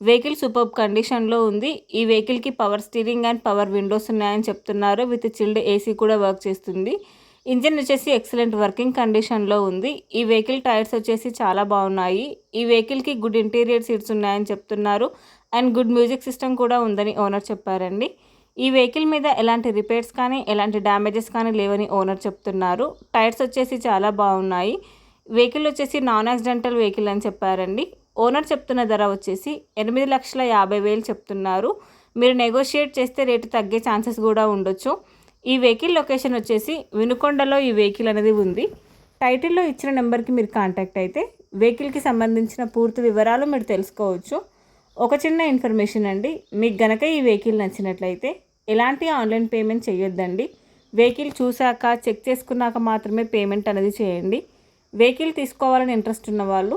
Vehicle super కండిషన్లో ఉంది. ఈ వెహికల్కి power steering and power windows ఉన్నాయని చెప్తున్నారు. విత్ చిల్డ్ ఏసీ కూడా వర్క్ చేస్తుంది. ఇంజిన్ వచ్చేసి ఎక్సలెంట్ వర్కింగ్ కండిషన్లో ఉంది. ఈ వెహికల్ టైర్స్ వచ్చేసి చాలా బాగున్నాయి. ఈ వెహికల్కి గుడ్ ఇంటీరియర్ సీట్స్ ఉన్నాయని చెప్తున్నారు. అండ్ గుడ్ మ్యూజిక్ సిస్టమ్ కూడా ఉందని ఓనర్ చెప్పారండి. ఈ వెహికల్ మీద ఎలాంటి రిపేర్స్ కానీ ఎలాంటి డ్యామేజెస్ కానీ లేవని ఓనర్ చెప్తున్నారు. టైర్స్ వచ్చేసి చాలా బాగున్నాయి. వెహికల్ వచ్చేసి నాన్ యాక్సిడెంటల్ వెహికల్ అని చెప్పారండి. ఓనర్ చెప్తున్న ధర వచ్చేసి ఎనిమిది లక్షల యాభై వేలు చెప్తున్నారు. మీరు నెగోషియేట్ చేస్తే రేటు తగ్గే ఛాన్సెస్ కూడా ఉండొచ్చు. ఈ వెహికల్ లొకేషన్ వచ్చేసి వినుకొండలో ఈ వెహికల్ అనేది ఉంది. టైటిల్లో ఇచ్చిన నెంబర్కి మీరు కాంటాక్ట్ అయితే వెహికల్కి సంబంధించిన పూర్తి వివరాలు మీరు తెలుసుకోవచ్చు. ఒక చిన్న ఇన్ఫర్మేషన్ అండి మీకు గనక ఈ వెహికల్ నచ్చినట్లయితే ఎలాంటి ఆన్లైన్ పేమెంట్ చేయొద్దండి. వెహికల్ చూశాక చెక్ చేసుకున్నాక మాత్రమే పేమెంట్ అనేది చేయండి. వెహికల్ తీసుకోవాలని ఇంట్రెస్ట్ ఉన్న వాళ్ళు